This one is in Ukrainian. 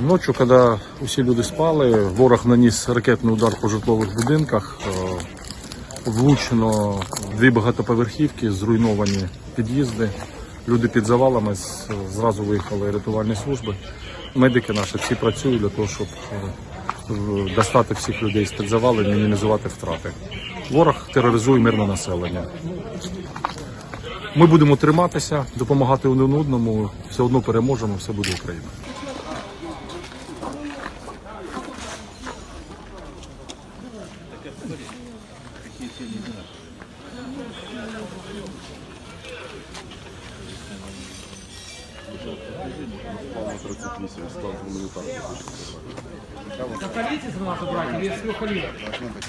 Ночью, коли усі люди спали, ворог наніс ракетний удар по житлових будинках. Е, Влучено дві багатоповерхівки, зруйновані під'їзди. Люди під завалами зразу виїхали рятувальні служби. Медики наші всі працюють для того, щоб е, достати всіх людей з під завалів, мінімізувати втрати. Ворог тероризує мирне населення. Ми будемо триматися, допомагати один одному. Все одно переможемо, все буде Україна. Католицизм надо брать или сухолит? Должно быть.